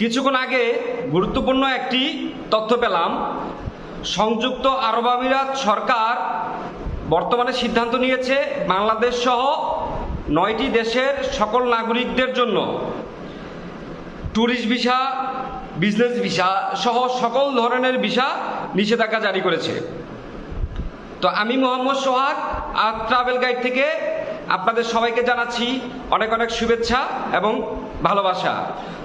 কিছুক্ষণ আগে গুরুত্বপূর্ণ একটি তথ্য পেলাম। সংযুক্ত আরব আমিরাত সরকার বর্তমানে সিদ্ধান্ত নিয়েছে বাংলাদেশ সহ নয়টি দেশের সকল নাগরিকদের জন্য ট্যুরিস্ট ভিসা, বিজনেস ভিসা সহ সকল ধরনের ভিসা নিষেধাজ্ঞা জারি করেছে। তো আমি মোহাম্মদ সোহাগ আর ট্রাভেল গাইড থেকে আপনাদের সবাইকে জানাচ্ছি অনেক অনেক শুভেচ্ছা এবং ভালোবাসা।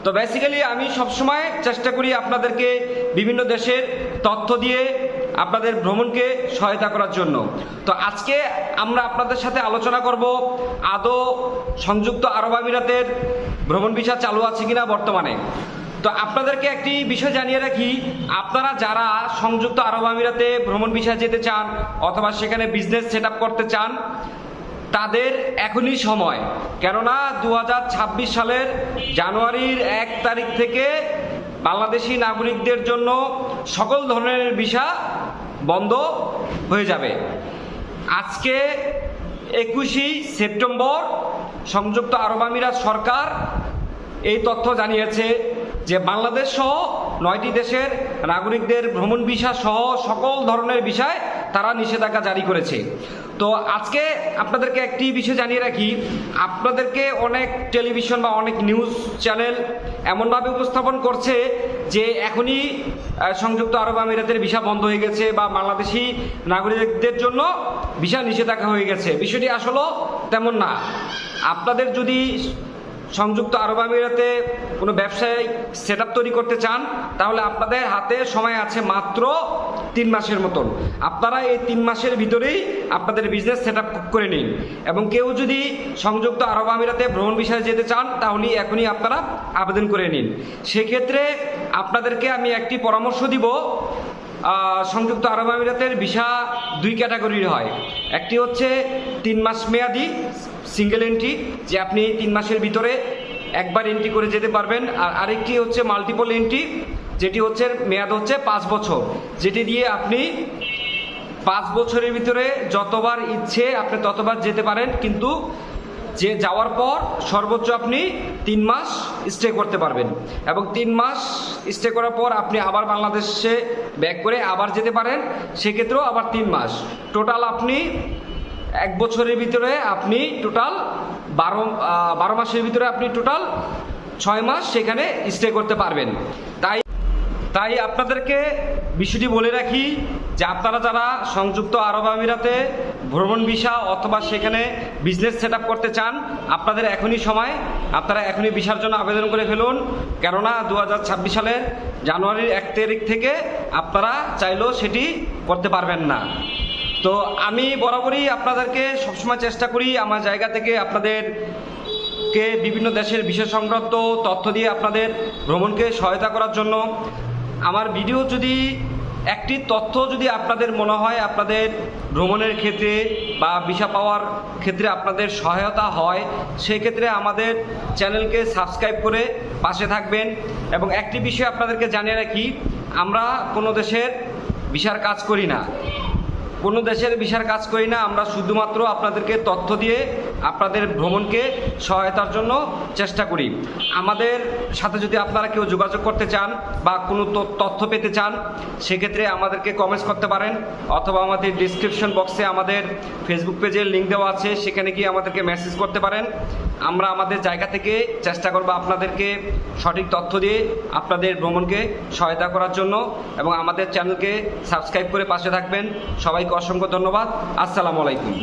তো বেসিক্যালি আমি সবসময় চেষ্টা করি আপনাদেরকে বিভিন্ন দেশের তথ্য দিয়ে আপনাদের ভ্রমণকে সহায়তা করার জন্য। তো আজকে আমরা আপনাদের সাথে আলোচনা করব আদৌ সংযুক্ত আরব আমিরাতের ভ্রমণ ভিসা চালু আছে কিনা বর্তমানে। তো আপনাদেরকে একটি বিষয় জানিয়ে রাখি, আপনারা যারা সংযুক্ত আরব আমিরাতে ভ্রমণ বিষয়ে যেতে চান অথবা সেখানে বিজনেস সেট করতে চান তাদের এখনই সময়। কেননা দু হাজার ছাব্বিশ সালের জানুয়ারির এক তারিখ থেকে বাংলাদেশি নাগরিকদের জন্য সকল ধরনের ভিসা বন্ধ হয়ে যাবে। আজকে একুশে সেপ্টেম্বর সংযুক্ত আরব আমিরাত সরকার এই তথ্য জানিয়েছে যে বাংলাদেশ সহ নয়টি দেশের নাগরিকদের ভ্রমণ ভিসা সহ সকল ধরনের বিষয় তারা নিষেধাজ্ঞা জারি করেছে। তো আজকে আপনাদেরকে একটি বিষয় জানিয়ে রাখি। আপনাদেরকে অনেক টেলিভিশন বা অনেক নিউজ চ্যানেল এমনভাবে উপস্থাপন করছে যে এখনই সংযুক্ত আরব আমিরাতের ভিসা বন্ধ হয়ে গেছে বা বাংলাদেশি নাগরিকদের জন্য ভিসা নিষেধাজ্ঞা হয়ে গেছে। বিষয়টি আসলে তেমন না। আপনাদের যদি সংযুক্ত আরব আমিরাতে কোনো ব্যবসায় সেট তৈরি করতে চান, তাহলে আপনাদের হাতে সময় আছে মাত্র তিন মাসের মতন। আপনারা এই তিন মাসের ভিতরেই আপনাদের বিজনেস সেট করে নিন। এবং কেউ যদি সংযুক্ত আরব আমিরাতে ভ্রমণ বিষয়ে যেতে চান, তাহলে এখনই আপনারা আবেদন করে নিন। সেক্ষেত্রে আপনাদেরকে আমি একটি পরামর্শ দিব সংযুক্ত আরব আমিরাতের ভিসা দুই ক্যাটাগরির হয়। একটি হচ্ছে তিন মাস মেয়াদি সিঙ্গেল এন্ট্রি যে আপনি তিন মাসের ভিতরে একবার এন্ট্রি করে যেতে পারবেন। আর আরেকটি হচ্ছে মাল্টিপল এন্ট্রি যেটি হচ্ছে, মেয়াদ হচ্ছে পাঁচ বছর। যেটি দিয়ে আপনি পাঁচ বছরের ভিতরে যতবার ইচ্ছে আপনি ততবার যেতে পারেন, কিন্তু যে যাওয়ার পর সর্বোচ্চ আপনি তিন মাস স্টে করতে পারবেন। এবং তিন মাস স্টে করার পর আপনি আবার বাংলাদেশে ব্যাক করে আবার যেতে পারেন, সেক্ষেত্রেও আবার তিন মাস। টোটাল আপনি এক বছরের ভিতরে আপনি টোটাল বারো বারো মাসের ভিতরে আপনি টোটাল ছয় মাস সেখানে স্টে করতে পারবেন। তাই তাই আপনাদেরকে বিষয়টি বলে রাখি যে আপনারা যারা সংযুক্ত আরব আমিরাতে ভ্রমণ ভিসা অথবা সেখানে বিজনেস সেট করতে চান, আপনাদের এখনই সময়। আপনারা এখনই ভিসার জন্য আবেদন করে ফেলুন। কেননা দু হাজার ছাব্বিশ সালের জানুয়ারির এক তারিখ থেকে আপনারা চাইলেও সেটি করতে পারবেন না। তো আমি বরাবরই আপনাদেরকে সবসময় চেষ্টা করি আমার জায়গা থেকে আপনাদের কে বিভিন্ন দেশের বিশেষ সংক্রান্ত তথ্য দিয়ে আপনাদের ভ্রমণকে সহায়তা করার জন্য। আমার ভিডিও যদি, একটি তথ্য যদি আপনাদের মনে হয়, আপনাদের ভ্রমণের ক্ষেত্রে বা ভিসা পাওয়ার ক্ষেত্রে আপনাদের সহায়তা হয় সেই ক্ষেত্রে আমাদের চ্যানেলকে সাবস্ক্রাইব করে পাশে থাকবেন। এবং একটি বিষয় আপনাদেরকে জানিয়ে রাখি, আমরা কোনো দেশের ভিসার কাজ করি না। কোনো দেশের ভিসার কাজ করি না, আমরা শুধুমাত্র আপনাদেরকে তথ্য দিয়ে আপনাদের ভ্রমণকে সহায়তার জন্য চেষ্টা করি। আমাদের সাথে যদি আপনারা কেউ যোগাযোগ করতে চান বা কোনো তথ্য পেতে চান, সেক্ষেত্রে আমাদেরকে কমেন্টস করতে পারেন অথবা আমাদের ডিসক্রিপশন বক্সে আমাদের ফেসবুক পেজের লিঙ্ক দেওয়া আছে, সেখানে গিয়ে আমাদেরকে মেসেজ করতে পারেন। আমরা আমাদের জায়গা থেকে চেষ্টা করব আপনাদেরকে সঠিক তথ্য দিয়ে আপনাদের ভ্রমণকে সহায়তা করার জন্য এবং আমাদের চ্যানেলকে সাবস্ক্রাইব করে পাশে থাকবেন। সবাইকে অসংখ্য ধন্যবাদ। আসসালামু আলাইকুম।